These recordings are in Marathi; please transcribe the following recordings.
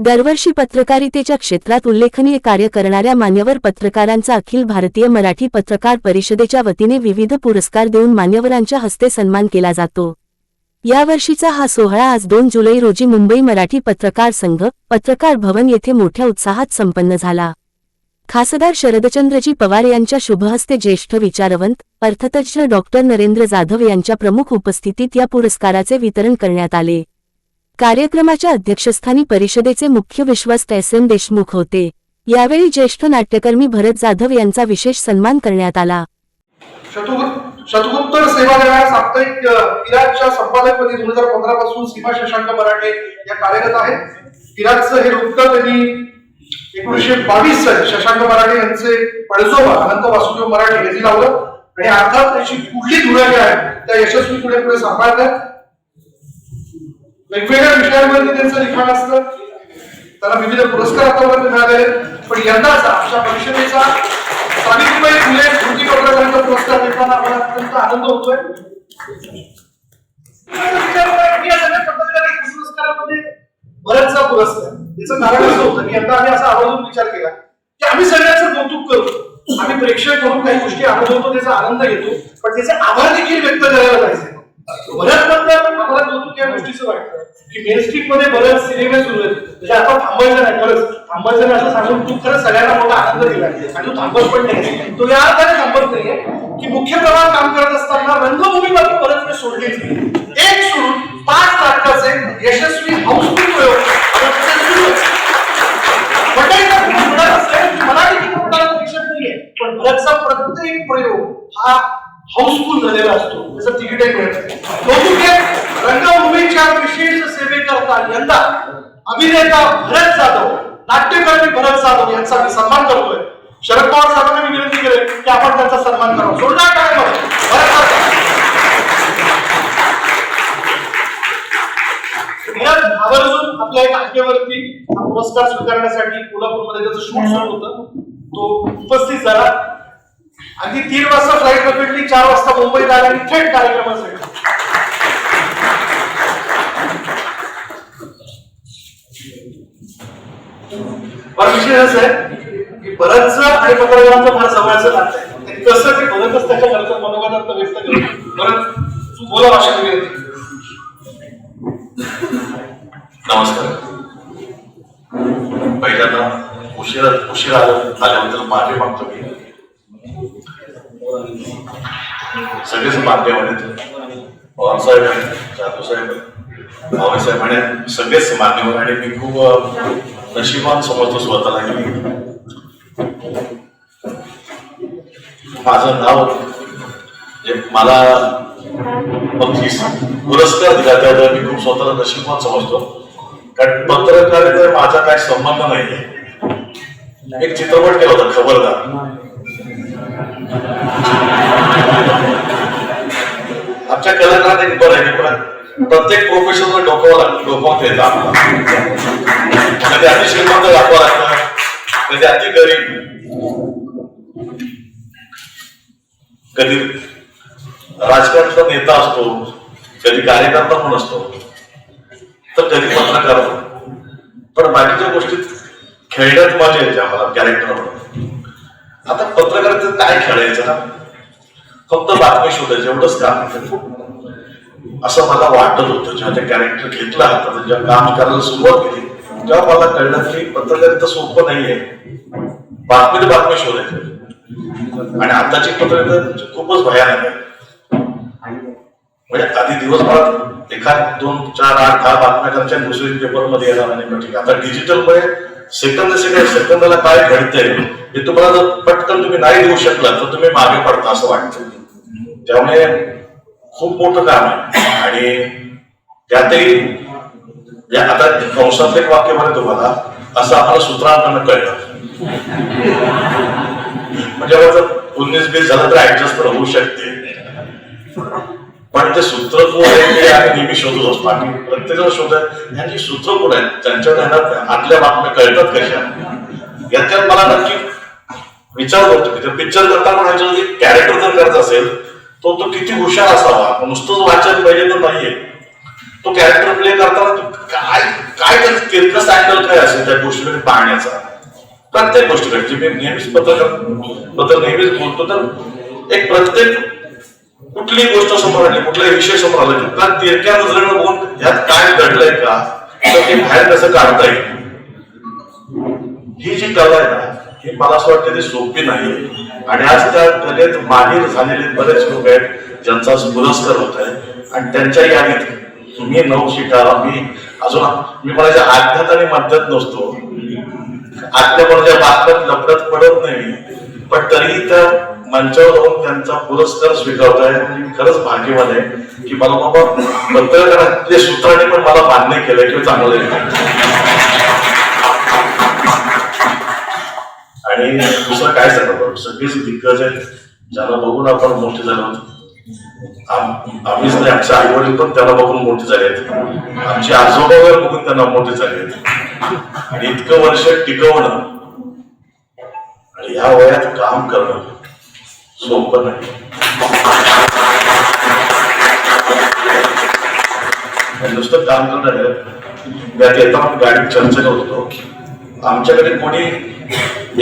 दरवर्षी पत्रकारितेच्या क्षेत्रात उल्लेखनीय कार्य करणाऱ्या मान्यवर पत्रकारांचा अखिल भारतीय मराठी पत्रकार परिषदेच्या वतीने विविध पुरस्कार देऊन मान्यवरांच्या हस्ते सन्मान केला जातो. यावर्षीचा हा सोहळा आज दोन जुलै रोजी मुंबई मराठी पत्रकार संघ पत्रकार भवन येथे मोठ्या उत्साहात संपन्न झाला. खासदार शरदचंद्रजी पवार यांच्या शुभहस्ते ज्येष्ठ विचारवंत अर्थतज्ज्ञ डॉक्टर नरेंद्र जाधव यांच्या प्रमुख उपस्थितीत या पुरस्काराचे वितरण करण्यात आले. कार्यक्रमाच्या अध्यक्षस्थानी परिषदेचे मुख्य विश्वस्त एस एम देशमुख होते. यावेळी ज्येष्ठ नाट्यकर्मी भरत जाधव यांचा विशेष सन्मान करण्यात आला. शतुगु- सेवा देणाऱ्या साप्ताहिक किराजच्या संपादकपदी दोन हजार पंधरा पासून सीमा शशांक मराठे या कार्यरत आहेत. किराजचं हे वृत्त त्यांनी एकोणीसशे बावीस साली शशांक मराठे यांचे पडसोबा अनंत वासुदेव मराठे यांनी लावलं. आणि अर्थात त्याची पुढली धुरा ज्या आहेत त्या यशस्वी पुढे पुढे सांभाळतात. वेगवेगळ्या विषयांवरती त्यांचं लिखाण असतं. त्यांना विविध पुरस्कार आतापर्यंत मिळाले आहेत. पण यंदाचा अशा परिषदेचा सावित्रीबाई फुले स्मृती पत्रकारांचा पुरस्कार देताना आम्हाला अत्यंत आनंद होतोय. या पुरस्कार. याचं कारण असं होतं की यंदा आम्ही असा आवर्जून विचार केला की आम्ही सगळ्यांचं कौतुक करतो आम्ही प्रेक्षक म्हणून काही गोष्टी अनुभवतो त्याचा आनंद घेतो. पण त्याचे आभार देखील व्यक्त करायला पाहिजे. बऱ्याच बद्दल आम्हाला कौतुक या गोष्टीचं वाटतं की मेन स्ट्रीटमध्ये बरेच सिनेमे सुरू आहेत. म्हणजे आता थांबायचं नाही खरंच. थांबायचं नाही असं सांगून तू खरंच सगळ्यांना मोठा आनंद दिला. आणि तू थांबत पण नाही. तो या अर्थाने थांबत नाहीये की मुख्य प्रवाह काम करत असताना रंगभूमी बाबी परत मी सोडलीच एक सोडून पाच नाटकाचे यशस्वी हाऊसफुल प्रयोग. मला सुरू नाहीये. पण भरतचा प्रत्येक प्रयोग हा हाऊसफुल झालेला असतो. त्याचं तिकीटही मिळत कौतुक रंगभूमीच्या विशेष सेवेकरता यंदा अभिनेता भरत जाधव नाट्यकर्मी भरत जाधव यांचा मी सन्मान करतोय. शरद पवार साहेबांना मी विनंती केली की आपण त्यांचा सन्मान करावा. सोडणार काय भरत आवर्जून आपल्या एका आज्ञेवरती पुरस्कार स्वीकारण्यासाठी कोल्हापूरमध्ये त्याचं शूट सुरू होतं. तो उपस्थित झाला. अगदी तीन वाजता फ्लाईट पकडली चार वाजता मुंबईत आला आणि थेट कार्यक्रमासाठी पण विषय असं आहे की बरंच आणि पत्रकारांचं फार जवळचं नातं आहे. कसं ते बरंच त्याच्या घरचं मनोगतात व्यक्त करतो बरं तू बोला भाषा विनंती नमस्कार. पहिल्यांदा उशिरा उशिरा आल्याबद्दल माफी मागतो मी सगळेच मान्यवर आहेत साहेब जाधव साहेब आहेत भावे साहेब आणि सगळेच मान्यवर आणि मी खूप अ, नशिबान समजतो स्वतःला. की माझं नाव जे मला बक्षीस पुरस्कार दिला त्याबद्दल मी खूप स्वतःला नशिबान समजतो. कारण पत्रकारिता माझा काही संबंध नाही एक चित्रपट केला होता खबरदार. आमच्या कलाकारात एक बरं आहे पण प्रत्येक प्रोफेशनला डोकावं लागतं डोकावत येतं आम्हाला कधी अति श्रीमंत दाखवा लागतं कधी अति गरीब. कधी राजकारणाचा नेता असतो कधी कार्यकर्ता पण असतो तर कधी पत्रकार पण. बाकीच्या गोष्टीत खेळण्यात मजा येते आम्हाला कॅरेक्टर म्हणून. आता पत्रकाराचं काय खेळायचं ना? फक्त बातमी शोधायचं एवढंच काम असं मला वाटत होतं जेव्हा ते कॅरेक्टर घेतला होता जेव्हा काम करायला सुरुवात केली तेव्हा मला कळलं की पत्रकारिता सोपं नाहीये. बातमी तर बातमी शोधायचं. आणि आताची पत्रकारिता खूपच भयानक आहे. म्हणजे आधी दिवसभरात एखाद दोन चार आठ दहा बातम्या करायच्या दुसरी पेपरमध्ये येणार आणि ठीक आहे. आता डिजिटल सेकंद सेकंद सेकंदाला काय घडतंय हे तुम्हाला जर पटकन तुम्ही नाही देऊ शकला तर तुम्ही मागे पडता असं वाटतं. त्यामुळे खूप मोठं काम आहे. आणि त्यातही या आता कंसातलं एक वाक्य म्हणे तुम्हाला असं आम्हाला सूत्रांकडनं कळलं. म्हणजे माझं जर उन्नीस बीस झालं तर ऍडजस्ट होऊ शकते. पण ते सूत्र कोण आहे ते आम्ही नेहमी शोधत असतो. आम्ही प्रत्येकाला शोधत ह्यांची सूत्र कोण आहेत त्यांच्या ध्यानात आतल्या बातम्या कळतात कशा याच्यात मला नक्की विचार करतो. की पिक्चर करता म्हणायचं म्हणजे की कॅरेक्टर जर करत असेल तो तो किती हुशार असावा? नुसतंच वाचन पाहिजे तर नाहीये. तो कॅरेक्टर प्ले करताना काय काय त्याचं तिरकस अँगल काय असेल त्या गोष्टीकडे पाहण्याचा? प्रत्येक गोष्टीकडे. मी नेहमीच पत्रकारबद्दल नेहमीच बोलतो तर एक प्रत्येक कुठलीही गोष्ट समोर आली कुठलाही विषय समोर आला की त्या तिरक्या नजरेनं बघून ह्यात काय घडलंय का तर ते बाहेर कसं काढता येईल? ही जी कला आहे ना ही मला असं वाटतं ती सोपी नाही. आणि आज त्या कलेत माहीर झालेले बरेच लोक आहेत ज्यांचा आज पुरस्कार होत आहे आणि त्यांच्या यादीत तुम्ही नऊ शिकाला मी अजून मी कोणाच्या आज्ञात आणि मध्यात नसतो. आज्ञा कोणाच्या बातम्यात लपडत पडत नाही. पण तरीही त्या मंचावर जाऊन त्यांचा पुरस्कार स्वीकारत आहे आणि मी खरंच भाग्यवान आहे की मला बाबा पत्रकारातल्या सूत्राने पण मला मान्य केलंय किंवा चांगलं आणि दुसरं काय सांगतो सगळीच दिग्गज आहेत. ज्याला बघून आपण मोठे झालो आम्हीच नाही आमचे आई वडील पण त्याला बघून मोठे झाले आहेत. आमचे आजोबा वगैरे बघून त्यांना मोठे झाले आहेत. आणि इतकं वर्ष टिकवणं आणि ह्या वयात काम करणं सोपं नाही. नुसतं काम नाही मी आता येताना गाडीत चर्चा करत होतो. आमच्याकडे कोणी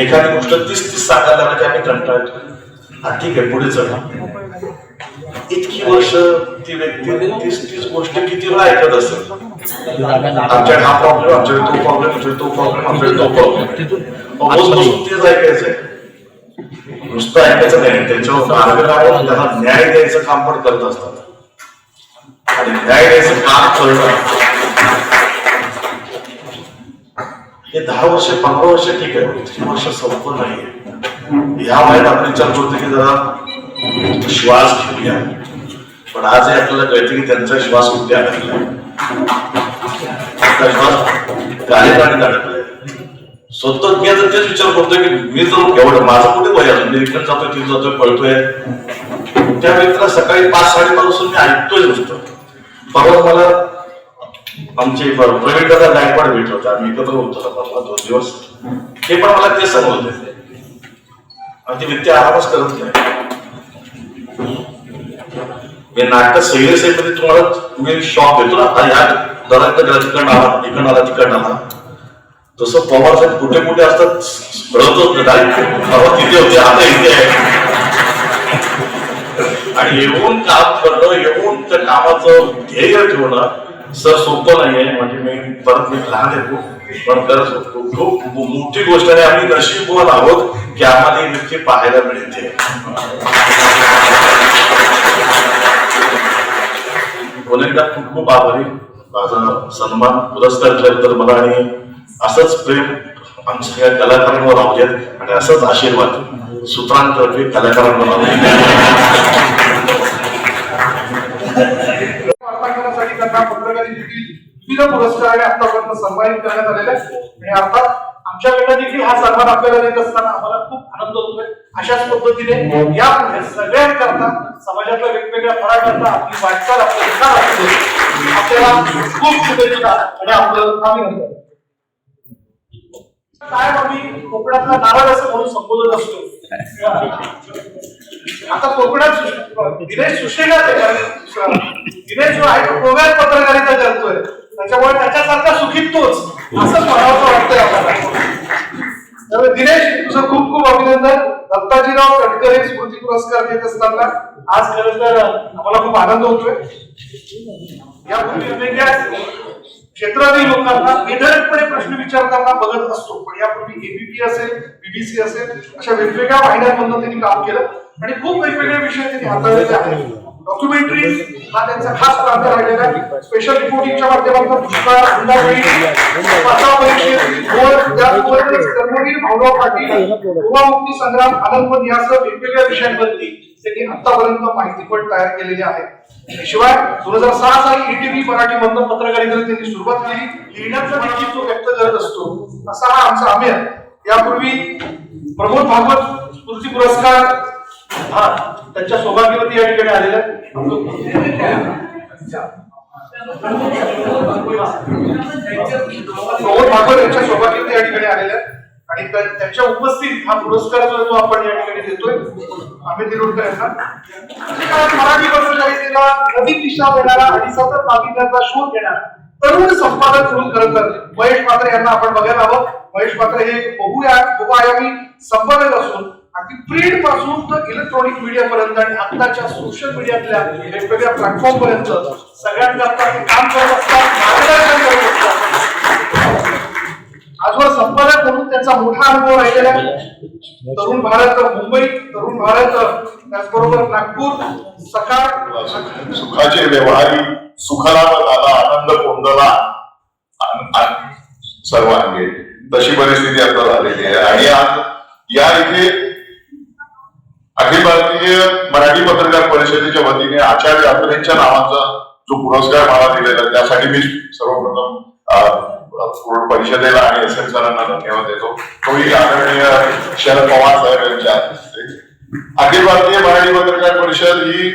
एखादी गोष्ट तीस तीस सांगायला लागलं की आम्ही कंटाळतो. हा ठीक आहे पुढे चला. इतकी वर्ष ती व्यक्ती तीस तीस गोष्ट किती वेळा ऐकत असेल? आमच्याकडे हा प्रॉब्लेम आमच्याकडे तो प्रॉब्लेम आमच्याकडे तो प्रॉब्लेम आमच्याकडे तो प्रॉब्लेम तेच ऐकायचंय. नुसतं ऐकायचं नाही. त्याच्यावर मार्ग त्यांना न्याय द्यायचं काम पण करत असतात. आणि न्याय द्यायचं काम करणं हे दहा वर्ष पंधरा वर्ष ठीक आहे. इतकी वर्ष संपत नाहीये. ह्या वयात आपण विचार करतो की जरा श्वास घेऊया. पण आजही आपल्याला कळतं की त्यांचा श्वास कुठे अडकलाय आपला श्वास गाडीत अडकलाय स्वतः मी आता तेच विचार करतोय की मी तर एवढं माझं कुठे वय अजून मी इकडे जातोय तिथे जातोय पळतोय. त्या व्यक्तीला सकाळी पाच साडेपाच वाजून मी ऐकतोय नुसतं. परवा मला आमचे ब- प्रवीण दादा गायकवाड भेट होता. आम्ही एकत्र होतो परवा दोन दिवस. ते पण मला ते सांगत होते. आणि ते व्यक्ती आरामच करत नाही. नाटक नाटक सैरमध्ये तुम्हाला तुम्ही शॉक देतो ना. आता या दरात आला तिकडनं आला तिकडं आला जसं पवार साहेब कुठे कुठे असतात कळतच परवा तिथे होते आता इथे आहे. आणि येऊन काम करणं येऊन त्या कामाचं ध्येय ठेवणं सर सोपं नाहीये. म्हणजे मी परत मी लहान येतो पण खरंच खूप खूप मोठी गोष्ट आहे आम्ही नशीबवान आहोत की आम्हाला ही व्यक्ती पाहायला मिळते. पुन्हा खूप खूप आभारी. माझा सन्मान पुरस्कार दिल्याबद्दल मला आणि असंच प्रेम आमच्या सगळ्या कलाकारांवर राहू देत आणि असंच आशीर्वाद सूत्रांतर्फे कलाकारांवर राहू विविध पुरस्काराने आतापर्यंत सन्मानित करण्यात आलेले आहे आणि अर्थात आमच्याकडनं देखील हा सन्मान आपल्याला देत असताना आम्हाला खूप आनंद होतोय. अशाच पद्धतीने या सगळ्यांकरता समाजातल्या वेगवेगळ्या फराकरता आपली वाटचाल आपलं विचार असतो. आपल्याला खूप शुभेच्छा आणि आपलं अभिनंदन काय आम्ही कोकणातला नाराज असं म्हणून संबोधत असतो. आता कोकणात दिनेश सुशेगात आहे दिनेश जो आहे तो गोव्यात पत्रकारिता करतोय. त्याच्यामुळे त्याच्यासारखा सुखी तोच असंच म्हणावं वाटतंय आपल्याला. त्यामुळे दिनेश तुझं खूप खूप अभिनंदन. दत्ताजीराव तटकरे पुरस्कार देत असताना आज खरं तर आम्हाला खूप आनंद होतोय. यापूर्वी वेगवेगळ्या क्षेत्रातील लोकांना विधायकपणे प्रश्न विचारताना बघत असतो. पण यापूर्वी एबीपी असेल बीबीसी असेल अशा वेगवेगळ्या वाहिन्यांमधून त्यांनी काम केलं. आणि खूप वेगवेगळे विषय त्यांनी हाताळलेले आहेत. डॉक्युमेंटरी हा त्यांचा खास प्रांत राहिलेला आहे. स्पेशल रिपोर्टिंगच्या माध्यमातून पुष्कळ अंदाजवेळी परीक्षेत त्याचबरोबरच कर्मवीर भाऊराव पाटील युवामुक्ती संग्राम आनंदवन यासह वेगवेगळ्या विषयांवरती त्यांनी आतापर्यंत माहिती पण तयार केलेली आहे. शिवाय दोन हजार सहा साली ईटीव्ही मराठी मधनं पत्रकारितेला त्यांनी सुरुवात केली. लिहिण्याचा देखील तो व्यक्त करत असतो. असा हा आमचा आम्ही आहे यापूर्वी प्रमोद भागवत स्मृती पुरस्कार हा त्यांच्या सौभाग्यवती या ठिकाणी आलेल्या प्रमोद भागवत यांच्या सौभाग्यवती या ठिकाणी आलेल्या आणि त्यांच्या उपस्थित हा पुरस्कार जो तो आपण या ठिकाणी देतोय अमित निरोडकर यांना मराठी पत्रकारितेला नवीन दिशा देणारा आणि सतत मागितल्याचा शोध घेणारा तरुण संपादक म्हणून खरं तर महेश पात्र यांना आपण बघायला हवं. महेश पात्र हे बहुया बहुआयामी संपादक असून अगदी प्रिंटपासून तर इलेक्ट्रॉनिक मीडिया पर्यंत आणि आत्ताच्या सोशल मीडियातल्या वेगवेगळ्या प्लॅटफॉर्म पर्यंत सगळ्यांकरता ते काम करत असतात मार्गदर्शन करत असतात. आजवर संपादक म्हणून त्यांचा मोठा अनुभव राहिलेला आहे. तरुण भारत मुंबई तरुण भारत त्याचबरोबर नागपूर सकाळ. सुखाचे व्यवहारी सुखाला झाला आनंद कोंदला सर्वांगे. तशी परिस्थिती आता झालेली आहे. आणि आज या इथे अखिल भारतीय मराठी पत्रकार परिषदेच्या वतीने आचार्य अत्रेंच्या नावाचा जो पुरस्कार मला दिलेला त्यासाठी मी सर्वप्रथम परिषदेला आणि एस एम सरांना धन्यवाद देतो. तोही आदरणीय शरद पवार साहेब यांच्या अखिल भारतीय मराठी पत्रकार परिषद ही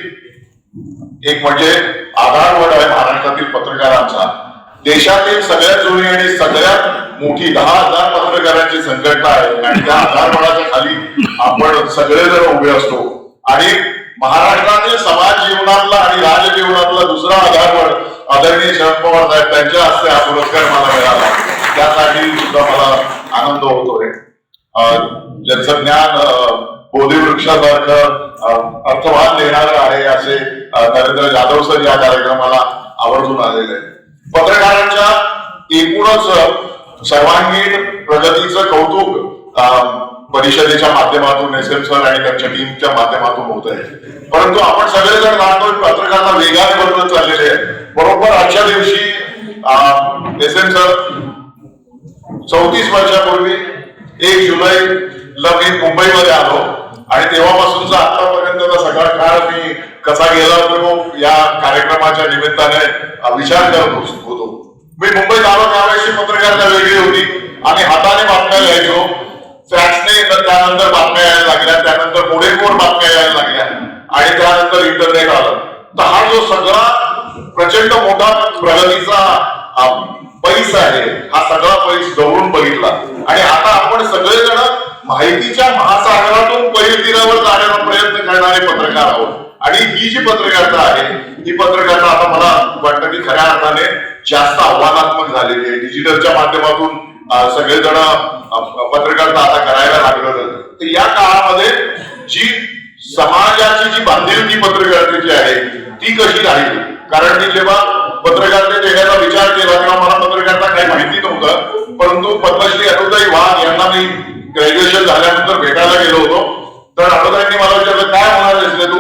एक म्हणजे आधारवड आहे महाराष्ट्रातील पत्रकारांचा. देशातील सगळ्यात जुनी आणि सगळ्यात मोठी दहा हजार पत्रकारांची संघटना आहे आणि त्या आधारवडाच्या खाली आपण सगळेजण उभे असतो. आणि महाराष्ट्रातील समाज जीवनातला आणि राजजीवनातला दुसरा आधारबळ आदरणीय शरद पवार साहेब त्यांच्या हस्ते हा पुरस्कार मला मिळाला. त्यासाठी सुद्धा मला आनंद होतोय. अं, ज्यांचं ज्ञान बोधी वृक्षासारखं अर्थवान देणारं आहे असे नरेंद्र जाधव सर या कार्यक्रमाला आवर्जून आलेले पत्रकारांच्या एकूणच सर्वांगीण प्रगतीचं कौतुक परिषदेच्या माध्यमातून एस एम सर आणि त्यांच्या टीमच्या माध्यमातून होत आहे. परंतु आपण सगळेजण जाणतोय पत्रकारांना वेगाने बदलत चाललेले आहे. बरोबर आजच्या दिवशी एस एम सर चौतीस वर्षापूर्वी एक जुलैला मी मुंबईमध्ये आलो. आणि तेव्हापासूनचा आतापर्यंतचा सगळा काळ मी कसा गेला होतो या कार्यक्रमाच्या निमित्ताने विचार करत होतो. मी मुंबईत आलो त्यावेळेसची पत्रकारिता वेगळी होती. आम्ही हाताने बातम्या लिहायचो. फ्लॅक्सने त्यानंतर बातम्या यायला लागल्या. त्यानंतर मोडेकोर बातम्या यायला लागल्या. आणि त्यानंतर इंटरनेट आलं. तर हा जो सगळा प्रचंड मोठा प्रगतीचा पैस आहे हा सगळा पैस जवळून बघितला. आणि आता आपण सगळेजण माहितीच्या महासागरातून पहिल तीरावर जाण्याचा प्रयत्न करणारे पत्रकार आहोत. आणि ही जी पत्रकारिता आहे ही पत्रकारिता आता मला वाटतं की खऱ्या अर्थाने जास्त आव्हानात्मक झालेली आहे. डिजिटलच्या माध्यमातून सगळेजण पत्रकारिता आता करायला लागलं तर या काळामध्ये जी समाजाची जी बांधिलकी पत्रकारितेची आहे ती कशी राहील? कारण मी जेव्हा पत्रकारितेत येण्याचा विचार केला तेव्हा मला पत्रकारिता काही माहिती नव्हतं. परंतु पद्मश्री अनुताई वाघ यांना मी ग्रॅज्युएशन झाल्यानंतर भेटायला गेलो होतो. तर अनुताईंनी मला विचारलं काय होणार तू?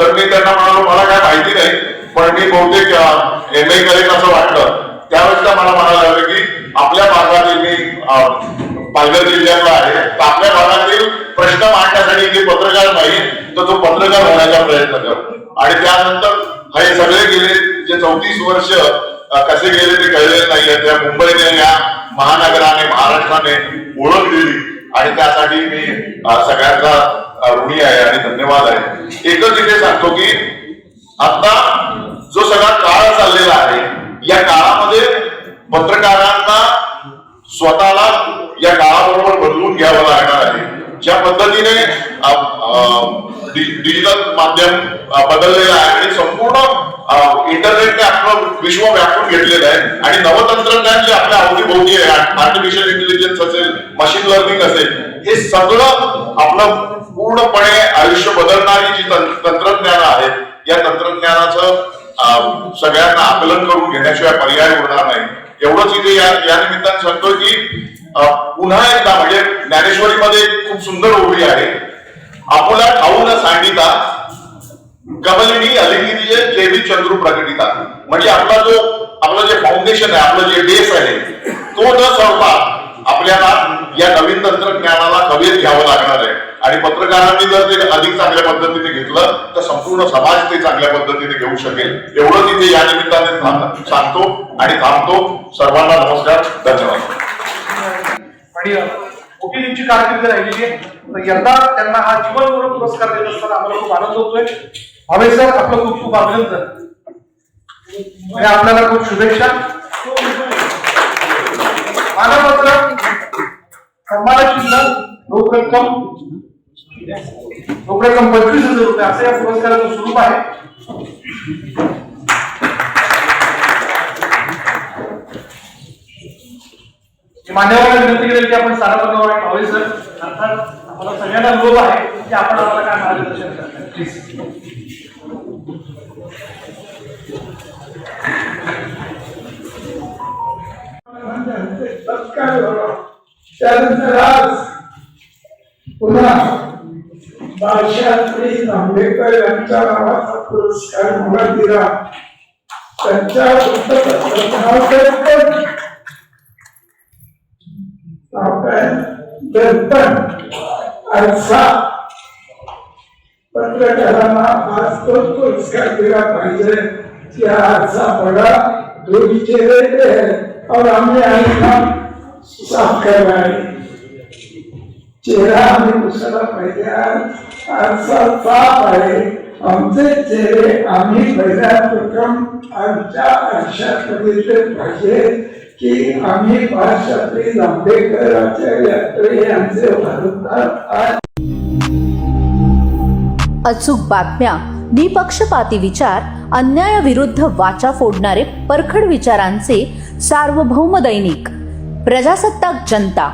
तर मी त्यांना म्हणालो मला काय माहिती नाही पण मी बहुतेक एम ए करेन असं वाटलं. त्यावेळेस त्या मला म्हणायला लागलं की आपल्या भागातील मी पालघर जिल्ह्यातला आहे तर आपल्या भागातील प्रश्न मांडण्यासाठी जे पत्रकार नाही तर तो पत्रकार होण्याचा प्रयत्न कर. आणि त्यानंतर हे सगळे गेले जे चौतीस वर्ष कसे गेले ते कळलेले नाहीये. त्या मुंबईने या महानगराने महाराष्ट्राने ओळख दिली. आणि त्यासाठी मी सगळ्यांचा ऋणी आहे आणि धन्यवाद आहे. एकच इथे सांगतो की आता जो सगळा काळ चाललेला आहे या काळामध्ये पत्रकारांना स्वतःला या काळाबरोबर बदलून घ्यावं लागणार आहे. ज्या पद्धतीने डिजिटल माध्यम बदललेलं आहे आणि संपूर्ण इंटरनेटने आपलं विश्व व्यापून घेतलेलं आहे. आणि नवतंत्रज्ञान जे आपल्या अवतीभोवती आहे आर्टिफिशियल इंटेलिजन्स असेल मशीन लर्निंग असेल हे सगळं आपलं पूर्णपणे आयुष्य बदलणारी जी तंत्रज्ञान आहेत या तंत्रज्ञानाचं सगळ्यांना आकलन करून घेण्याशिवाय पर्याय उरणार नाही. एवढंच इथे या या निमित्ताने सांगतो की पुन्हा एकदा म्हणजे ज्ञानेश्वरीमध्ये खूप सुंदर ओळी आहे. आपुला ठाऊ न सांगिता कमलिनी अलिंगिनी जेवी चंद्रू प्रकटिता म्हणजे आपला जो आपलं जे फाउंडेशन आहे आपलं जे बेस आहे तो न सरता या नवीन तंत्रज्ञानाला कवेत घ्यावं लागणार आहे. आणि पत्रकारांनी जर ते अधिक चांगल्या पद्धतीने घेतलं तर संपूर्ण समाज ते चांगल्या पद्धतीने घेऊ शकेल. एवढं तिथे या निमित्ताने सांगतो आणि थांबतो. सर्वांना नमस्कार. धन्यवाद. आणि मोठी त्यांची कारकीर्द राहिलेली आहे. तर यंदा त्यांना हा जीवनगौरव पुरस्कार देत असताना आम्हाला खूप आनंद होतोय. भावे सर आपलं खूप खूप अभिनंदन. आपल्याला खूप शुभेच्छा. रोख रक्कम रोख रक्कम पंचवीस हजार रुपये. असं या पुरस्काराचं स्वरूप आहे. मान्यवरांना विनंती केली की आपण सारा सारापणावर एक हवे सर. अर्थात आम्हाला सगळ्यांना लोभ आहे की आपण आम्हाला काय मार्गदर्शन करताय प्लीज त्यानंतर आज पुन्हा बादशात्री आंबेडकर यांच्या नावाचा पुरस्कार मला दिला. त्यांच्या वृत्तपत्राचं दर्पण आरसा पत्रकारांना आज तो पुरस्कार दिला पाहिजे की आजचा बडा दोन्ही चेहरे और हमने आई साफ करवाए चेहरा आम्ही पुसला पाहिजे. आज आजचा साफ आहे. आमचे चेहरे आम्ही पहिल्या प्रथम आमच्या आयुष्यात बघितले पाहिजे की आम्ही बाळशास्त्री आंबेडकरांच्या यात्रे यांचे भारतात आज अचूक बातम्या निपक्षपाती विचार अन्यायाविरुद्ध वाचा फोडणारे परखड विचारांचे सार्वभौम दैनिक प्रजासत्ताक जनता.